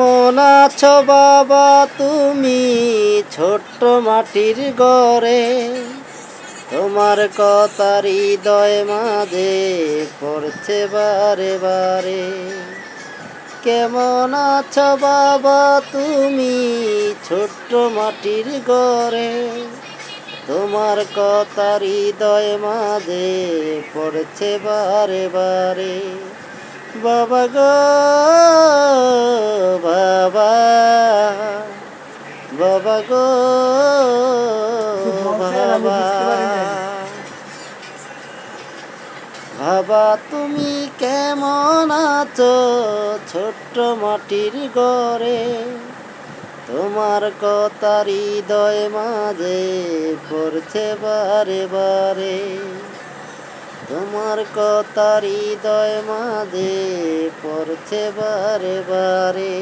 কেমন আছো বাবা তুমি? ছোট্ট মাটির ঘরে তোমার কথা হৃদয় মাঝে পড়ছে বারে বারে। কেমন আছো বাবা তুমি? ছোট্ট মাটির ঘরে তোমার কথা হৃদয় মাঝে পড়ছে বারে বারে। বাবা গো বাবা। বাবা গো বাবা। বাবা তুমি কেমন আছো ছোট্ট মাটির ঘরে তোমার কথা হৃদয় মাঝে পড়ছে বারে বারে। তোমার কথা হৃদয় মাঝে পড়ছে বারে বারে।